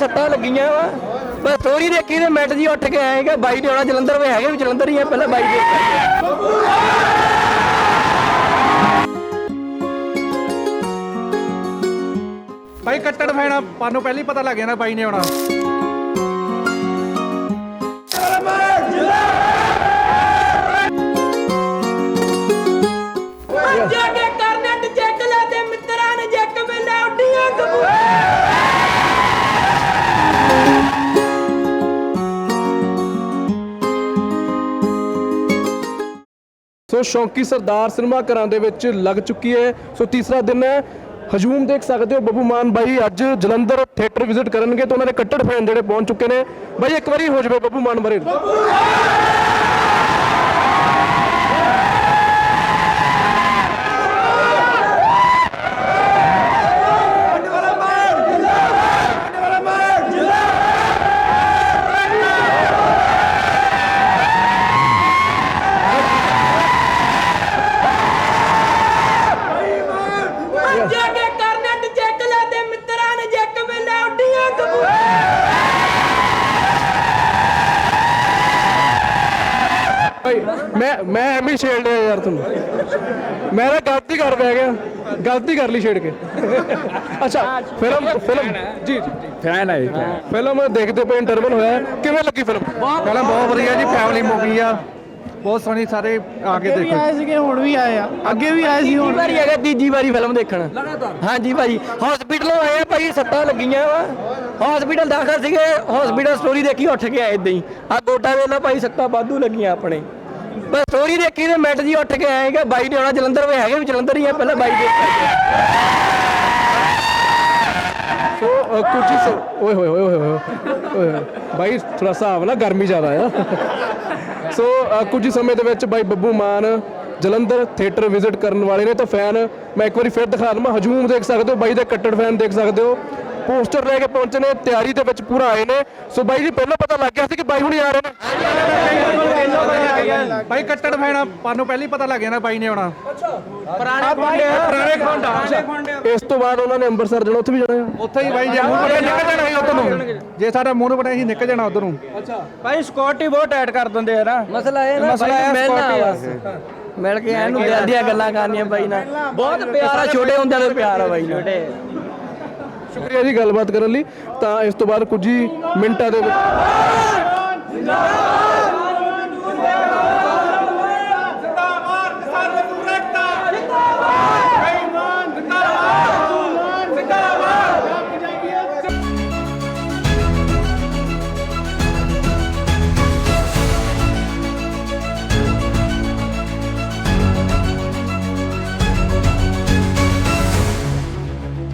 ਸੱਟਾਂ ਲੱਗੀਆਂ ਵਾ। ਬਸ ਸਟੋਰੀ ਦੇਖੀ ਤੇ ਮਿੰਟ ਜੀ ਉੱਠ ਕੇ ਆਏਗਾ ਬਾਈ ਨੇ ਆਉਣਾ ਜਲੰਧਰ ਵੇ ਹੈਗੇ ਵੀ ਜਲੰਧਰ ਹੀ ਆ, ਪਹਿਲਾਂ ਬਾਈ ਦੇ ਭਾਈ ਕੱਟੜ ਫੈਣਾ ਪਾਨੂੰ ਪਹਿਲਾਂ ਹੀ ਪਤਾ ਲੱਗ ਜਾਣਾ ਬਾਈ ਨੇ ਆਉਣਾ। ਸੋ ਸ਼ੌਂਕੀ ਸਰਦਾਰ ਸਿਨੇਮਾ ਘਰਾਂ ਦੇ ਵਿੱਚ ਲੱਗ ਚੁੱਕੀ ਹੈ। ਸੋ ਤੀਸਰਾ ਦਿਨ ਹੈ। ਹਜੂਮ ਦੇਖ ਸਕਦੇ ਹੋ ਬੱਬੂ ਮਾਨ ਬਾਈ ਅੱਜ ਜਲੰਧਰ ਥੀਏਟਰ ਵਿਜ਼ਿਟ ਕਰਨਗੇ ਤਾਂ ਉਹਨਾਂ ਦੇ ਕੱਟੜ ਫੈਨ ਜਿਹੜੇ ਪਹੁੰਚ ਚੁੱਕੇ ਨੇ। ਬਾਈ, ਇੱਕ ਵਾਰੀ ਹੋ ਜਾਵੇ ਬੱਬੂ ਮਾਨ ਬਾਰੇ। ਮੈਂ ਮੈਂ ਐਵੇਂ ਛੇੜ ਲਿਆ ਯਾਰ ਤੁਹਾਨੂੰ ਮੈਂ ਤਾਂ ਗਲਤੀ ਕਰ ਪਿਆ ਗਿਆ। ਗਲਤੀ ਕਰ ਲਈ ਛੇੜ ਕੇ। ਅੱਛਾ ਫਿਲਮ ਫਿਲਮ ਜੀ ਜੀ। ਫੈਨ ਹੈ ਫਿਲਮ ਦੇਖਦੇ ਪਏ ਇੰਟਰਵਲ ਹੋਇਆ। ਕਿਵੇਂ ਲੱਗੀ ਫਿਲਮ? ਪਹਿਲਾਂ ਬਹੁਤ ਵਧੀਆ ਜੀ ਫੈਮਿਲੀ ਮੂਵੀ ਆ। ਬਹੁਤ ਸੋਹਣੀ ਸਾਰੇ ਆ ਕੇ ਵੀ ਦੇਖੋ। ਆਏ ਸੀਗੇ ਹੁਣ ਵੀ ਆਏ ਆ। ਅੱਗੇ ਵੀ ਆਏ ਸੀ ਤੀਜੀ ਹੁਣ ਵਾਰੀ ਹੈਗਾ ਤੀਜੀ ਵਾਰੀ ਫਿਲਮ ਦੇਖਣ। ਹਾਂਜੀ ਭਾਈ ਹਸਪੀਟਲੋਂ ਆਏ ਆ ਭਾਈ ਸੱਟਾਂ ਲੱਗੀਆਂ ਵਾ। ਹਸਪੀਟਲ ਦਾਖਲ ਸੀਗੇ ਹਸਪੀਟਲ ਸਟੋਰੀ ਦੇਖੀ ਉੱਠ ਕੇ ਆਏ ਇਦਾਂ ਹੀ। ਆ ਗੋਟਾ ਵੇਲਾ ਭਾਈ ਸੱਟਾਂ ਵਾਧੂ ਲੱਗੀਆਂ ਆਪਣੇ। ਬਸ ਸਟੋਰੀ ਦੇਖੀ ਤੇ ਮਿੰਟ ਜੀ ਉੱਠ ਕੇ ਆਏ ਬਾਈ ਨੇ ਆਉਣਾ ਜਲੰਧਰ ਵੇ ਹੈਗੇ ਵੀ ਜਲੰਧਰ ਹੀ ਆ ਪਹਿਲਾਂ ਬਾਈ ਦੇ ਸੋ ਅ, ਕੁਝ ਹੀ ਸ- ਓਏ ਹੋਏ ਹੋਏ ਹੋਏ ਹੋਏ। ਓਏ ਹੋਏ। ਬਾਈ ਥੋੜਾ ਹਿਸਾਬ ਨਾ ਗਰਮੀ ਜ਼ਿਆਦਾ ਆ। ਸੋ ਅ, ਕੁਝ ਹੀ ਸਮੇਂ ਦੇ ਵਿੱਚ ਬਾਈ ਬੱਬੂ ਮਾਨ ਜਲੰਧਰ ਥੀਏਟਰ ਵਿਜ਼ਿਟ ਕਰਨ ਵਾਲੇ ਨੇ ਤਾਂ ਫੈਨ ਮੈਂ ਇੱਕ ਵਾਰੀ ਫਿਰ ਦਿਖਾ ਦਵਾਂ ਹਜੂਮ ਦੇਖ ਸਕਦੇ ਹੋ ਬਾਈ ਦੇ ਕੱਟੜ ਫੈਨ ਦੇਖ ਸਕਦੇ ਹੋ। ਪੋਸਟਰ ਲੈ ਕੇ ਪਹੁੰਚੇ ਨੇ ਤਿਆਰੀ ਦੇ ਵਿੱਚ ਪੂਰਾ ਆਏ ਨੇ। ਸੋ ਬਾਈ ਜੀ ਪਹਿਲਾਂ ਪਤਾ ਲੱਗ ਗਿਆ ਸੀ ਕਿ ਬਾਈ ਹੁਣੀ ਆ ਰਹੇ ਨੇ। ਭਾਈ ਕੱਟੜ ਫੈਣਾ ਪਾਨੂੰ ਪਹਿਲਾਂ ਹੀ ਪਤਾ ਲੱਗ ਜਾਣਾ ਬਾਈ ਨੇ ਆਉਣਾ। ਇਸ ਤੋਂ ਬਾਅਦ ਉਹਨਾਂ ਨੇ ਅੰਮ੍ਰਿਤਸਰ ਜਾਣਾ ਉੱਥੇ ਵੀ ਜਾਣਾ ਆ ਉੱਥੇ ਹੀ ਬਾਈ ਜੇ ਮੂੰਹ ਨਿਕਲ ਜਾਣਾ ਸੀ ਉੱਧਰ ਨੂੰ। ਜੇ ਸਾਡਾ ਮੂੰਹ ਬਟਿਆ ਸੀ ਨਿਕਲ ਜਾਣਾ ਉਧਰ ਨੂੰ। ਭਾਈ ਸਕਿਉਰਟੀ ਬਹੁਤ ਟਾਈਟ ਕਰ ਦਿੰਦੇ ਆ ਨਾ। ਮਸਲਾ ਇਹ ਨਾ ਮਸਲਾ ਬਾਈ ਇਹ ਨੂੰ ਮਿਲਣਾ ਬਸ। ਮਿਲ ਕੇ ਇਹਨੂੰ ਦਿਲ ਦੀਆਂ ਗੱਲਾਂ ਕਰਨੀਆਂ ਬਾਈ ਨਾਲ। ਬਹੁਤ ਪਿਆਰ ਆ ਛੋਟੇ ਹੁੰਦਿਆਂ ਤੋਂ ਪਿਆਰ ਆ ਬਾਈ ਨਾਲ। ਸ਼ੁਕਰੀਆ ਜੀ ਗੱਲਬਾਤ ਕਰਨ ਲਈ। ਤਾਂ ਇਸ ਤੋਂ ਬਾਅਦ ਕੁਝ ਹੀ ਮਿੰਟਾਂ ਦੇ ਵਿੱਚ